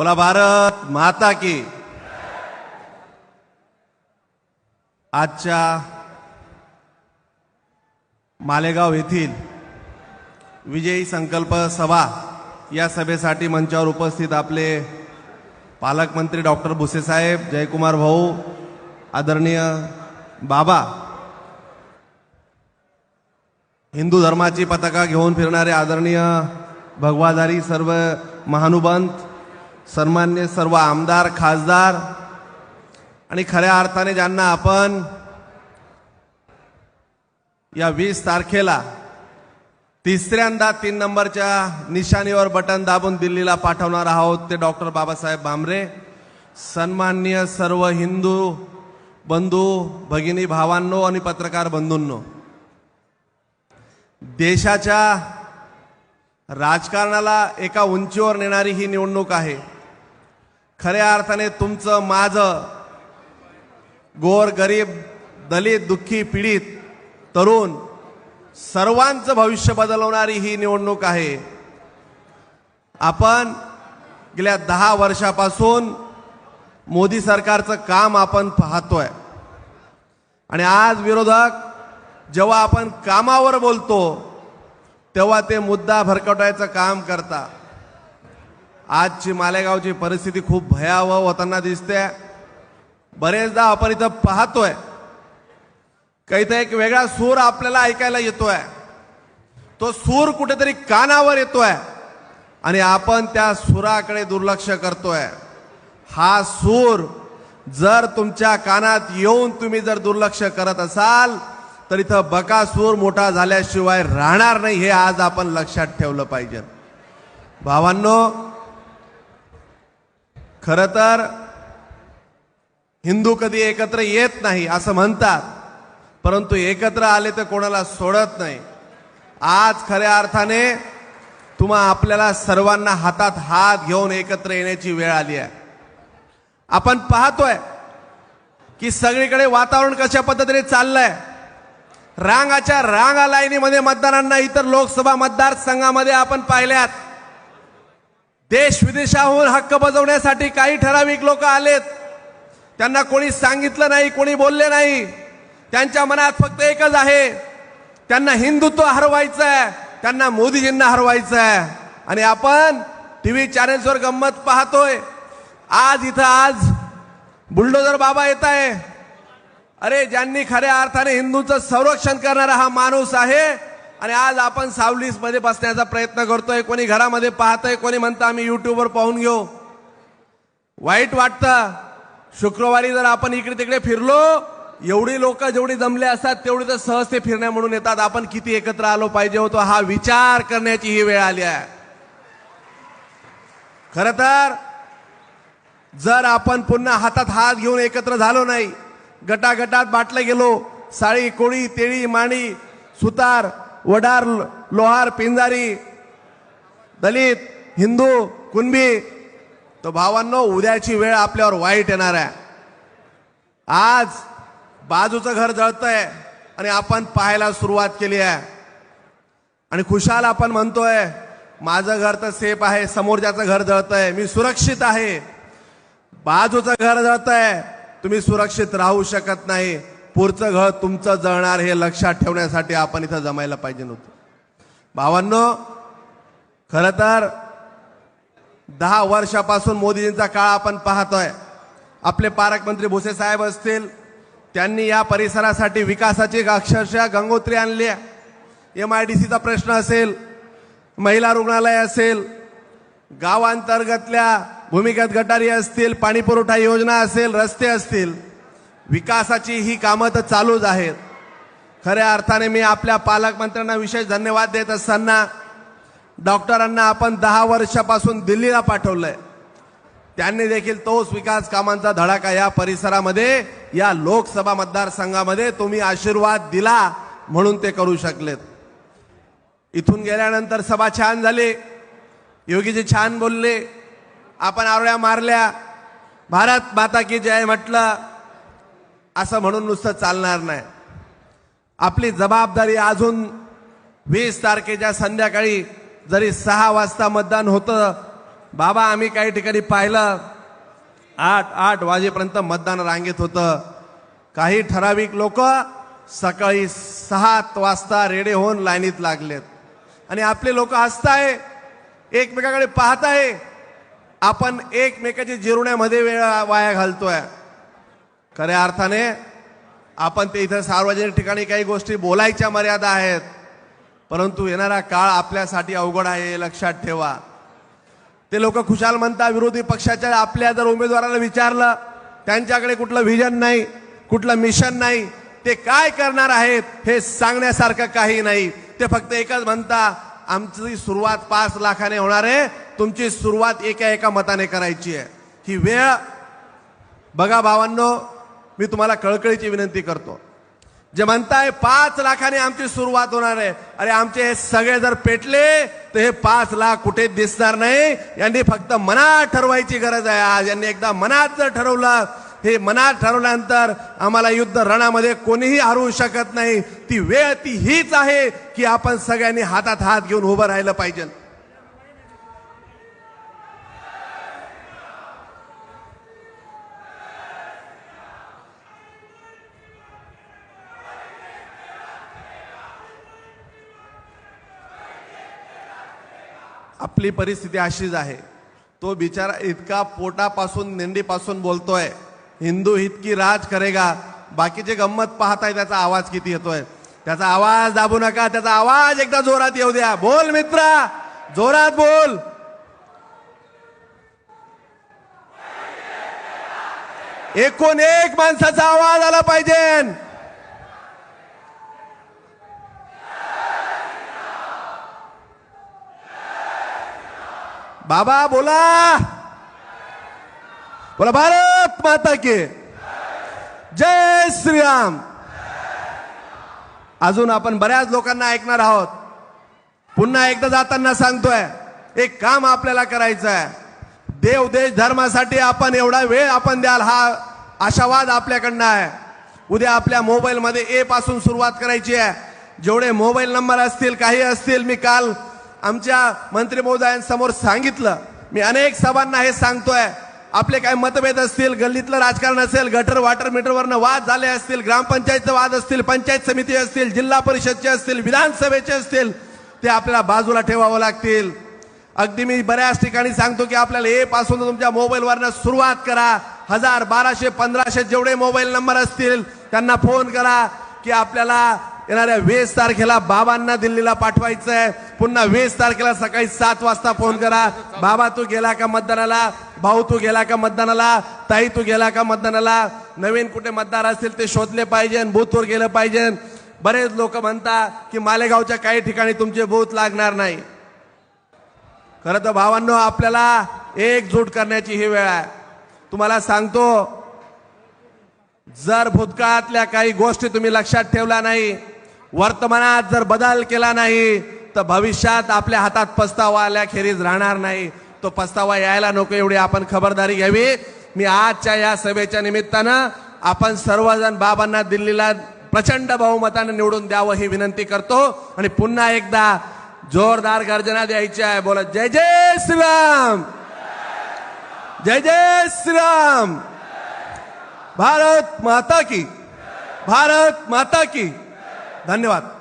बोला भारत माता की। आजच्या मालेगाव येथील विजयी संकल्प सभा या सभेसाठी मंचावर उपस्थित आपले पालकमंत्री डॉक्टर भुसेसाहेब जयकुमार भाऊ आदरणीय बाबा हिंदू धर्माची पताका घेऊन फिरणारे आदरणीय भगवाधारी सर्व महानुबंत सन्मान्य सर्व आमदार खासदार आणि खऱ्या अर्थाने ज्यांना आपण या वीस तारखेला तिसऱ्यांदा तीन नंबरच्या निशाणीवर बटन दाबून दिल्लीला पाठवणार आहोत ते डॉक्टर बाबासाहेब भामरे. सन्माननीय सर्व हिंदू बंधू भगिनी भावांनो आणि पत्रकार बंधूंनो देशाच्या राजकारणाला एका उंचीवर नेणारी ही निवडणूक आहे. खऱ्या अर्थाने तुमचं माझं. गोर गरीब दलित दुःखी पीडित तरुण सर्वांचं भविष्य बदलवणारी ही निवडणूक आहे. आपण गेल्या दहा वर्षापासून मोदी सरकारचं काम आपण पाहतोय. आणि आज विरोधक जेव्हा आपण कामावर बोलतो तेव्हा ते मुद्दा भरकटायचं काम करता. आजची मालेगावची परिस्थिती खूप भयावह होताना दिसते. बरेचदा आपण इथं पाहतोय. काही एक वेगळा सूर आपल्याला ऐकायला येतोय. तो सूर कुठेतरी कानावर येतोय. आणि आपण त्या सुराकडे दुर्लक्ष करतोय. हा सूर जर तुमच्या कानात येऊन तुम्ही जर दुर्लक्ष करत असाल तर इथं बकासूर मोठा झाल्याशिवाय राहणार नाही हे आज आपण लक्षात ठेवलं पाहिजे. भावांनो खरं तर हिंदू कधी एकत्र येत नाही असं म्हणतात परंतु एकत्र आले तर कोणाला सोडत नाही. आज खऱ्या अर्थाने तुम्हा आपल्याला सर्वांना हातात हात घेऊन एकत्र येण्याची वेळ आली आहे. आपण पाहतोय की सगळीकडे वातावरण कशा पद्धतीने चाललंय. रांगाच्या रांगा लाईनीमध्ये मतदारांना इतर लोकसभा मतदारसंघामध्ये आपण पाहिल्यात. देश विदेशाहून हक्क बजावण्यासाठी काही ठराविक लोक आलेत. त्यांना कोणी सांगितलं नाही कोणी बोलले नाही. त्यांच्या मनात फक्त एकच आहे त्यांना हिंदुत्व हरवायचं आहे त्यांना मोदीजींना हरवायचं आहे आणि आपण टी व्ही चॅनेल्सवर गंमत पाहतोय. आज इथं आज बुलडोजर बाबा येत आहे. अरे ज्यांनी खऱ्या अर्थाने हिंदूंचं संरक्षण करणारा हा माणूस आहे आणि आज आपण सावलीसमध्ये बसण्याचा प्रयत्न करतोय. कोणी घरामध्ये पाहतोय कोणी म्हणतं आम्ही युट्यूबवर पाहून घेऊ. वाईट वाटतं. शुक्रवारी जर आपण इकडे तिकडे फिरलो एवढी लोक जेवढी जमले असतात तेवढी तर सहज ते फिरण्या म्हणून येतात. आपण किती एकत्र आलो पाहिजे होतो हा विचार करण्याची ही वेळ आली आहे. खर तर जर आपण पुन्हा हातात हात घेऊन एकत्र झालो नाही गटागटात बाटले गेलो साळी कोळी तेळी माणी सुतार वडार लोहार पिंजारी दलित हिंदू कुणबी तर भावांनो उद्याची वेळ आपल्यावर वाईट येणार आहे. आज बाजूचं घर जळतंय आणि आपण पाहायला सुरुवात केली आहे. आणि खुशाल आपण म्हणतोय माझं घर तर सेफ आहे समोरच्याचं घर जळतंय मी सुरक्षित आहे. बाजूचं घर जळतंय तुम्ही सुरक्षित राहू शकत नाही. पुढचं घर तुमचं जळणार हे लक्षात ठेवण्यासाठी आपण इथं जमायला पाहिजे नव्हतं. भावांनो खरं तर दहा वर्षापासून मोदीजींचा काळ आपण पाहतोय. आपले पालकमंत्री भुसे साहेब असतील त्यांनी या परिसरासाठी विकासाची अक्षरशः गंगोत्री आणली आहे. एम आय डी सीचा प्रश्न असेल महिला रुग्णालय असेल गावांतर्गतल्या भूमिगत गटारी असतील पाणीपुरवठा योजना असेल रस्ते असतील विकासाची ही कामं तर चालूच आहेत. खऱ्या अर्थाने मी आपल्या पालकमंत्र्यांना विशेष धन्यवाद देत असताना डॉक्टरांना आपण दहा वर्षापासून दिल्लीला पाठवलंय. त्यांनी देखील तोच विकास कामांचा धडाका या परिसरामध्ये या लोकसभा मतदारसंघामध्ये तुम्ही आशीर्वाद दिला म्हणून ते करू शकलेत. इथून गेल्यानंतर सभा छान झाली. योगीजी छान बोलले. आपण आरोळ्या मारल्या. भारत माता की जय म्हटलं. असं म्हणून नुसतं चालणार नाही. आपली जबाबदारी अजून वीस तारखेच्या संध्याकाळी जरी सहा वाजता मतदान होतं बाबा आम्ही काही ठिकाणी पाहिलं आठ आठ वाजेपर्यंत मतदान रांगेत होतं. काही ठराविक लोक सकाळी सात वाजता रेडे होऊन लाईनीत लागलेत. आणि आपले लोक हसताय एकमेकाकडे पाहताय. आपण एकमेकाच्या जिरवण्यामध्ये वेळ वाया घालतोय. खऱ्या अर्थाने आपण ते इथं सार्वजनिक ठिकाणी काही गोष्टी बोलायच्या मर्यादा आहेत. परंतु येणारा काळ आपल्यासाठी अवघड आहे हे लक्षात ठेवा. ते लोक खुशाल म्हणतात विरोधी पक्षाच्या आपल्या जर उमेदवाराला विचारलं त्यांच्याकडे कुठलं व्हिजन नाही कुठलं मिशन नाही ते काय करणार आहेत हे सांगण्यासारखं काही नाही. ते फक्त एकच म्हणता आमची सुरुवात पाच लाखाने होणार आहे तुमची सुरुवात एका एका मताने करायची आहे. ही वेळ बघा भावांनो मी तुम्हाला कळकळीची विनंती करतो. जे म्हणताय पाच लाखाने आमची सुरुवात होणार आहे. अरे आमचे हे सगळे जर पेटले तर हे पाच लाख कुठे दिसणार नाही? यांनी फक्त मनात ठरवायची गरज आहे आज. यांनी एकदा मनात जर ठरवलं हे मनात ठरवल्यानंतर आम्हाला युद्ध रणामध्ये कोणीही हरवू शकत नाही. ती वेळ ती हीच आहे की आपण सगळ्यांनी हातात हात घेऊन उभं राहिलं पाहिजे. आपली परिस्थिती अशीच आहे. तो बिचारा इतका पोटापासून नेंडीपासून बोलतोय हिंदू इतकी राज करेगा बाकीचे गंमत पाहताय त्याचा आवाज किती येतोय. त्याचा आवाज दाबू नका त्याचा आवाज एकदा जोरात येऊ द्या. बोल मित्रा जोरात बोल. एकूण एक माणसाचा आवाज आला पाहिजे. बाबा बोला. बोला भारत माता के. जय श्रीराम. अजून आपण बऱ्याच लोकांना ऐकणार आहोत. पुन्हा एकदा जाताना सांगतोय एक काम आपल्याला करायचं आहे देव देश धर्मासाठी आपण एवढा वेळ आपण द्याल हा आशावाद आपल्याकडनं आहे. उद्या आपल्या मोबाईलमध्ये ए पासून सुरुवात करायची आहे. जेवढे मोबाईल नंबर असतील काही असतील मी काल आमच्या मंत्री महोदयांसमोर सांगितलं. मी अनेक सभांना हे सांगतोय. आपले काय मतभेद असतील गल्लीतलं राजकारण असेल गटर वाटर मीटरवरनं वाद झाले असतील ग्रामपंचायतचे वाद असतील पंचायत समिती असतील जिल्हा परिषदचे असतील विधानसभेचे असतील ते आपल्याला बाजूला ठेवावं लागतील. अगदी मी बऱ्याच ठिकाणी सांगतो की आपल्याला ए पासून तुमच्या मोबाईलवरनं सुरुवात करा. हजार बाराशे पंधराशे जेवढे मोबाईल नंबर असतील त्यांना फोन करा की आपल्याला येणाऱ्या वीस तारखेला बाबांना दिल्लीला पाठवायचं आहे पुन्हा वीस तारखेला सकाळी सात वाजता फोन करा. बाबा तू गेला का मतदानाला? भाऊ तू गेला का मतदानाला? ताई तू गेला का मतदानाला? नवीन कुठे मतदार असतील ते शोधले पाहिजे बूथवर गेलं पाहिजे. बरेच लोक म्हणतात की मालेगावच्या काही ठिकाणी तुमचे बूथ लागणार नाही. खरं तर भावांनो आपल्याला एकजूट करण्याची ही वेळ आहे. तुम्हाला सांगतो जर भूतकाळातल्या काही गोष्टी तुम्ही लक्षात ठेवल्या नाही वर्तमानात जर बदल केला नाही तर भविष्यात आपल्या हातात पस्तावा आल्याखेरीज राहणार नाही. तो पस्तावा यायला नको एवढी आपण खबरदारी घ्यावी. मी आजच्या या सभेच्या निमित्तानं आपण सर्वजण बाबांना दिल्लीला प्रचंड बहुमतानं निवडून द्यावं ही विनंती करतो. आणि पुन्हा एकदा जोरदार गर्जना द्यायची आहे. बोला जय जय श्रीराम! जय जय श्रीराम! भारत माता की भारत माता की. धन्यवाद.